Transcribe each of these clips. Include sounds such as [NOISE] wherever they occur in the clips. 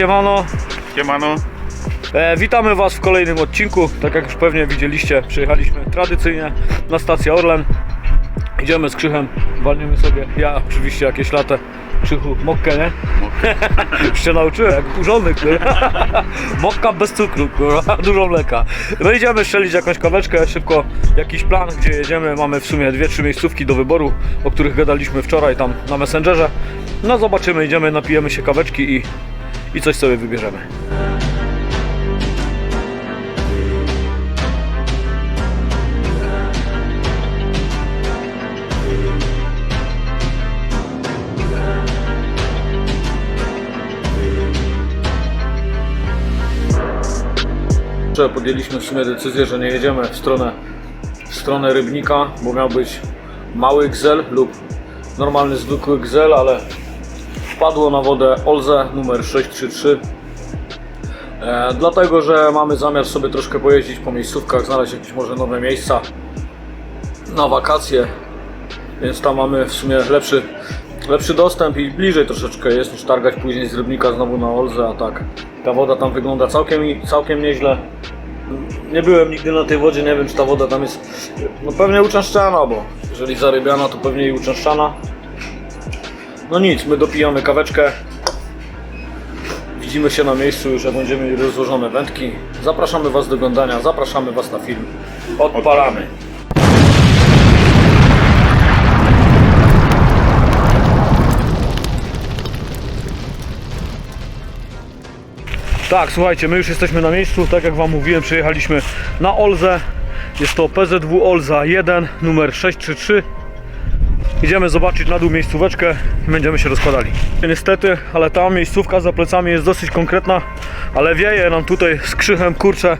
Siemano. Siemano. E, witamy Was w kolejnym odcinku. Tak jak już pewnie widzieliście, przyjechaliśmy tradycyjnie na stację Orlen. Idziemy z Krzychem, walniemy sobie, ja oczywiście jakieś latę, Krzychu, mokkę, nie? [LAUGHS] Już się nauczyłem, jak kurzony. [LAUGHS] Mokka bez cukru, kurwa, [LAUGHS] dużo mleka. No idziemy strzelić jakąś kaweczkę, szybko jakiś plan, gdzie jedziemy. Mamy w sumie dwie, trzy miejscówki do wyboru, o których gadaliśmy wczoraj tam na Messengerze. No zobaczymy, idziemy, napijemy się kaweczki i, i coś sobie wybierzemy. Podjęliśmy w sumie decyzję, że nie jedziemy w stronę, w stronę Rybnika, bo miał być mały Gzel lub normalny zwykły Gzel, ale wpadło na wodę Olze numer 633. E, dlatego, że mamy zamiar sobie troszkę pojeździć po miejscówkach, znaleźć jakieś może nowe miejsca na wakacje, więc tam mamy w sumie lepszy, lepszy dostęp i bliżej troszeczkę jest niż targać później z Rybnika znowu na Olzę, a tak ta woda tam wygląda całkiem, całkiem nieźle. Nie byłem nigdy na tej wodzie, nie wiem czy ta woda tam jest no pewnie uczęszczana, bo jeżeli zarybiana to pewnie i uczęszczana. No nic, my dopijamy kaweczkę. Widzimy się na miejscu już jak będziemy mieli rozłożone wędki. Zapraszamy Was do oglądania, zapraszamy Was na film. Odpalamy. Tak, słuchajcie, my już jesteśmy na miejscu. Tak jak Wam mówiłem, przyjechaliśmy na Olzę. Jest to PZW Olza 1, numer 633. Idziemy zobaczyć na dół miejscóweczkę i będziemy się rozkładali. Niestety, ale ta miejscówka za plecami jest dosyć konkretna, ale wieje nam tutaj z krzychem, kurczę,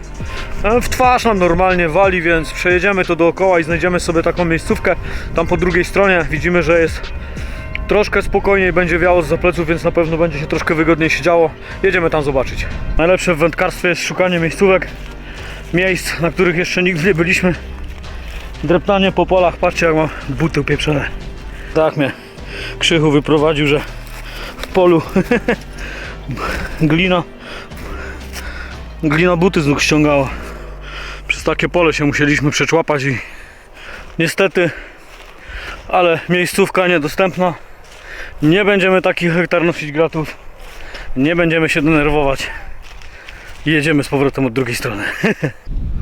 e, w twarz nam normalnie wali, więc przejedziemy to dookoła i znajdziemy sobie taką miejscówkę. Tam po drugiej stronie widzimy, że jest troszkę spokojniej będzie wiało z pleców, więc na pewno będzie się troszkę wygodniej siedziało. Jedziemy tam zobaczyć. Najlepsze w wędkarstwie jest szukanie miejscówek, miejsc, na których jeszcze nigdy nie byliśmy. Dreptanie po polach, patrzcie jak mam buty upieprzone. Tak mnie Krzychu wyprowadził, że w polu [LAUGHS] glina glina buty z nóg ściągała. Przez takie pole się musieliśmy przeczłapać i niestety ale miejscówka niedostępna. Nie będziemy takich hektar nosić gratów. Nie będziemy się denerwować. Jedziemy z powrotem od drugiej strony. [LAUGHS]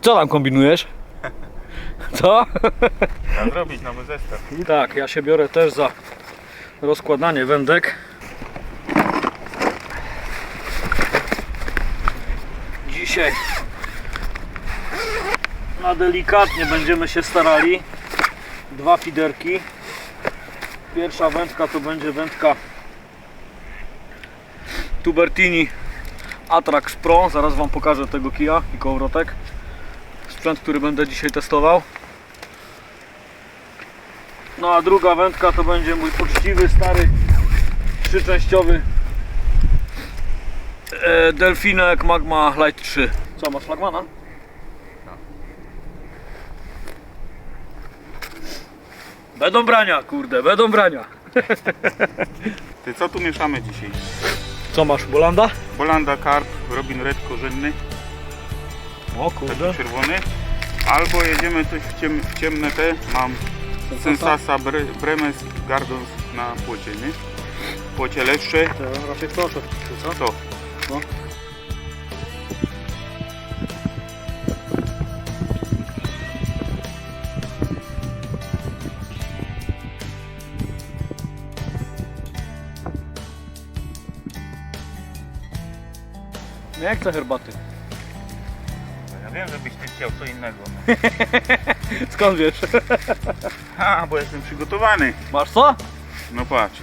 Co tam kombinujesz? Co? Trzeba zrobić nowy zestaw. Tak, ja się biorę też za rozkładanie wędek. Dzisiaj na delikatnie będziemy się starali. Dwa fiderki. Pierwsza wędka to będzie wędka Tubertini Atrax Pro. Zaraz Wam pokażę tego kija i kołowrotek. Sprzęt, który będę dzisiaj testował. No a druga wędka to będzie mój poczciwy, stary, trzyczęściowy e, Delfinek Magma Light 3. Co, masz flagmana? Będą brania, kurde, będą brania. [LAUGHS] Ty co tu mieszamy dzisiaj? Co masz, Bolanda? Bolanda Carp, Robin Red korzenny, O taki kurde. czerwony. Albo jedziemy coś w, ciem, w ciemne te. Mam Sensasa Bre, Bremes Gardons na płocie, nie? Płocie lepsze. To raczej proszę, co? To. No. Nie chcę herbaty. Wiem, żebyś ty chciał co innego. [LAUGHS] Skąd wiesz? A, bo jestem przygotowany. Masz co? No patrz.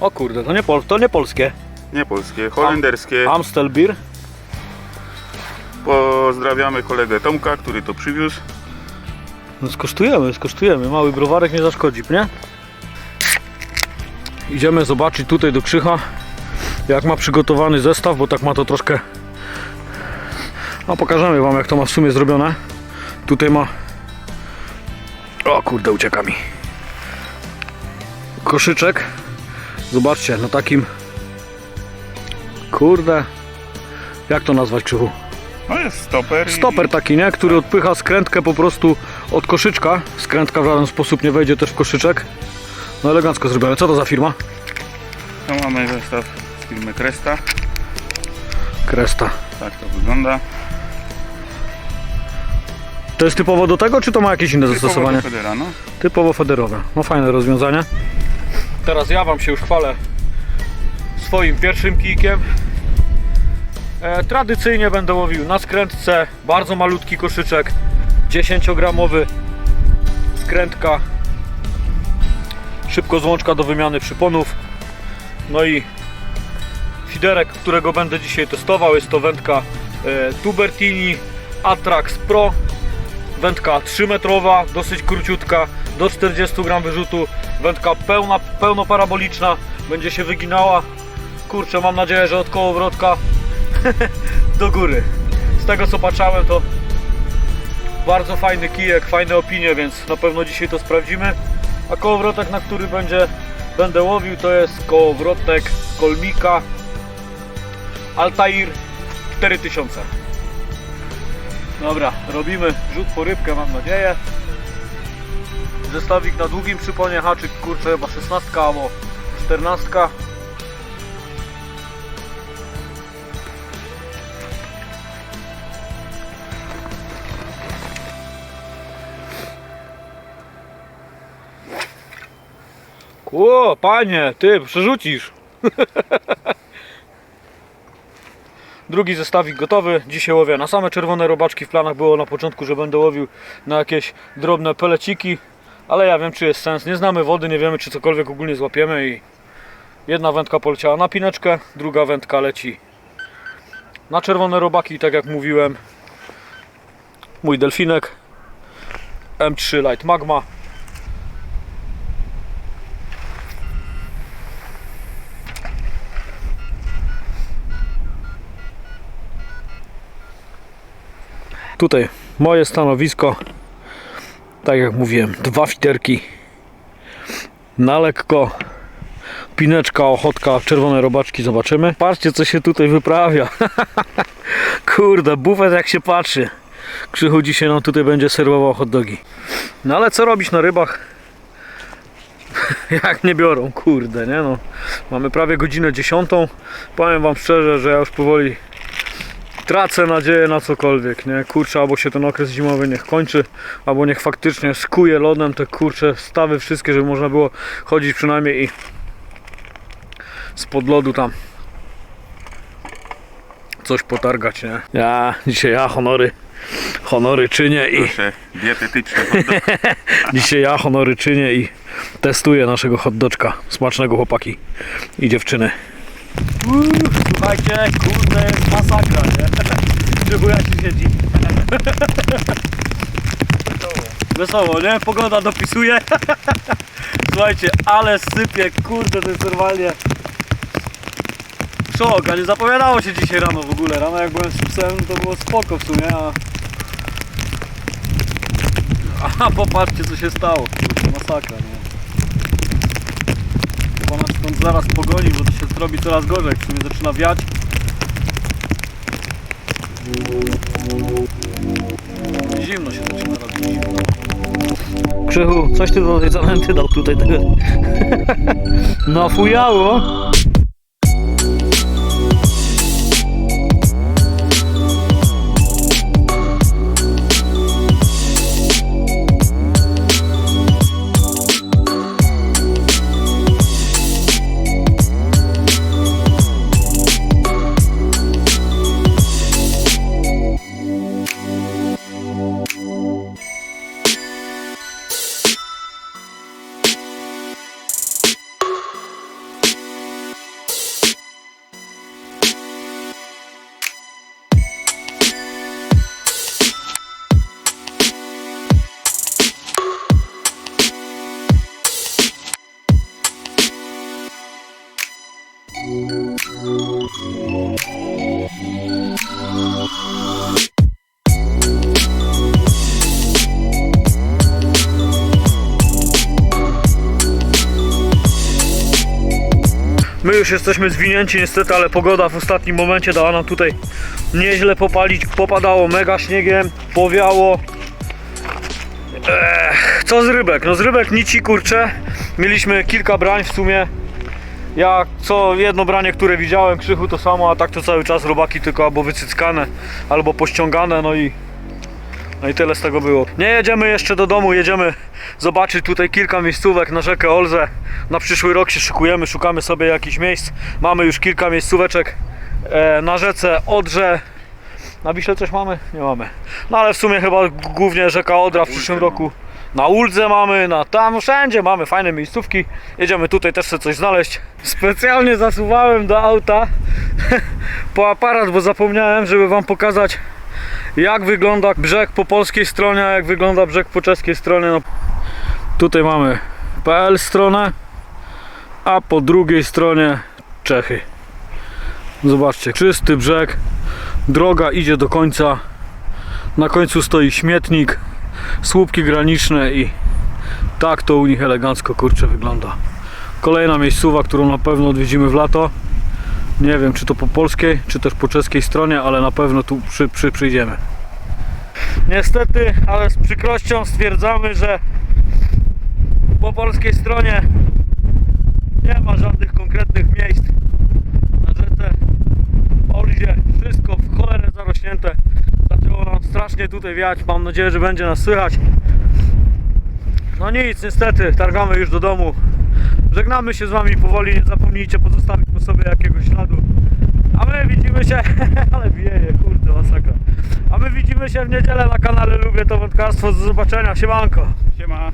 O kurde, to nie, pol to nie polskie. Nie polskie, holenderskie. Amstel Beer. Pozdrawiamy kolegę Tomka, który to przywiózł. No skosztujemy, skosztujemy. Mały browarek nie zaszkodzi, nie? Idziemy zobaczyć tutaj do Krzycha, jak ma przygotowany zestaw, bo tak ma to troszkę... No pokażemy Wam, jak to ma w sumie zrobione. Tutaj ma O kurde, ucieka mi. Koszyczek. Zobaczcie, na takim... Kurde. Jak to nazwać, Krzychu? No jest stoper. i- Stoper taki, nie? Który odpycha skrętkę po prostu od koszyczka. Skrętka w żaden sposób nie wejdzie też w koszyczek. No elegancko zrobione. Co to za firma? To mamy zestaw z firmy Cresta. Kresta. Tak to wygląda. To jest typowo do tego, czy to ma jakieś inne Typowo zastosowanie? do Federa, no. Typowo federowe. No fajne rozwiązanie. Teraz ja Wam się już chwalę swoim pierwszym kijkiem. E, tradycyjnie będę łowił na skrętce bardzo malutki koszyczek 10-gramowy skrętka szybko złączka do wymiany przyponów no i fiderek, którego będę dzisiaj testował jest to wędka e, Tubertini Atrax Pro wędka 3 metrowa, dosyć króciutka, do 40 gram wyrzutu, wędka pełna, pełnoparaboliczna, będzie się wyginała. Kurczę, mam nadzieję, że od kołowrotka [LAUGHS] do góry. Z tego co patrzałem to bardzo fajny kijek, fajne opinie, więc na pewno dzisiaj to sprawdzimy. A kołowrotek, na który będzie, będę łowił, to jest kołowrotek Kolmika Altair 4000. Dobra, robimy rzut po rybkę, mam nadzieję. Zestawik na długim przyponie, haczyk kurczę chyba 16 albo 14. Ło, panie, ty przerzucisz. [LAUGHS] Drugi zestawik gotowy. Dzisiaj łowię na same czerwone robaczki. W planach było na początku, że będę łowił na jakieś drobne peleciki, ale ja wiem, czy jest sens. Nie znamy wody, nie wiemy, czy cokolwiek ogólnie złapiemy i jedna wędka poleciała na pineczkę, druga wędka leci na czerwone robaki, tak jak mówiłem. Mój delfinek M3 Light Magma. Tutaj moje stanowisko. Tak jak mówiłem, dwa fiterki. Na lekko. Pineczka, ochotka, czerwone robaczki, zobaczymy. Patrzcie, co się tutaj wyprawia. [LAUGHS] Kurde, bufet jak się patrzy. Krzychu dzisiaj nam tutaj będzie serwował hot dogi. No ale co robić na rybach? [LAUGHS] jak nie biorą, kurde, nie no. Mamy prawie godzinę dziesiątą. Powiem wam szczerze, że ja już powoli tracę nadzieję na cokolwiek, nie? Kurczę, albo się ten okres zimowy niech kończy, albo niech faktycznie skuje lodem te kurcze stawy wszystkie, żeby można było chodzić przynajmniej i spod lodu tam coś potargać, nie? Ja, dzisiaj ja honory, honory czynię i Proszę, [LAUGHS] dzisiaj ja honory czynię i testuję naszego hotdoczka. Smacznego chłopaki i dziewczyny. Uuu, słuchajcie, kurde, jest masakra, nie? [LAUGHS] Dziękuję się siedzi. [LAUGHS] Wesoło, nie? Pogoda dopisuje. [LAUGHS] Słuchajcie, ale sypie, kurde, to jest normalnie szok, a nie zapowiadało się dzisiaj rano w ogóle. Rano jak byłem z psem, to było spoko w sumie, a... A popatrzcie, co się stało, kurde, masakra, nie? Stąd zaraz pogoni, bo to się zrobi coraz gorzej, sumie zaczyna wiać. Zimno się zaczyna robić. Krzychu, coś ty do tej zanęty dał tutaj tego. [LAUGHS] Nafujało. już jesteśmy zwinięci niestety, ale pogoda w ostatnim momencie dała nam tutaj nieźle popalić. Popadało mega śniegiem, powiało. Ech, co z rybek? No z rybek nici kurcze. Mieliśmy kilka brań w sumie. Ja co jedno branie, które widziałem, krzychu to samo, a tak to cały czas robaki tylko albo wycyckane, albo pościągane, no i no i tyle z tego było. Nie jedziemy jeszcze do domu, jedziemy zobaczyć tutaj kilka miejscówek na rzekę Olzę. Na przyszły rok się szykujemy, szukamy sobie jakichś miejsc. Mamy już kilka miejscóweczek e, na rzece Odrze. Na Wiśle coś mamy? Nie mamy. No ale w sumie chyba głównie rzeka Odra w przyszłym roku. Na Uldze mamy, na tam wszędzie mamy fajne miejscówki. Jedziemy tutaj też sobie coś znaleźć. Specjalnie zasuwałem do auta [LAUGHS] po aparat, bo zapomniałem, żeby wam pokazać jak wygląda brzeg po polskiej stronie, a jak wygląda brzeg po czeskiej stronie. No, tutaj mamy PL stronę, a po drugiej stronie Czechy. Zobaczcie, czysty brzeg, droga idzie do końca. Na końcu stoi śmietnik, słupki graniczne i tak to u nich elegancko kurczę wygląda. Kolejna miejscowa, którą na pewno odwiedzimy w lato. Nie wiem, czy to po polskiej, czy też po czeskiej stronie, ale na pewno tu przy, przy, przyjdziemy. Niestety, ale z przykrością stwierdzamy, że po polskiej stronie nie ma żadnych konkretnych miejsc na rzece Olzie. Wszystko w cholerę zarośnięte. Zaczęło nam strasznie tutaj wiać. Mam nadzieję, że będzie nas słychać. No nic, niestety, targamy już do domu. Żegnamy się z Wami powoli, nie zapomnijcie pozostawić po sobie jakiegoś śladu. A my widzimy się, [LAUGHS] ale wieje, kurde, masakra. A my widzimy się w niedzielę na kanale Lubię to Wędkarstwo. Do zobaczenia, siemanko. Siema.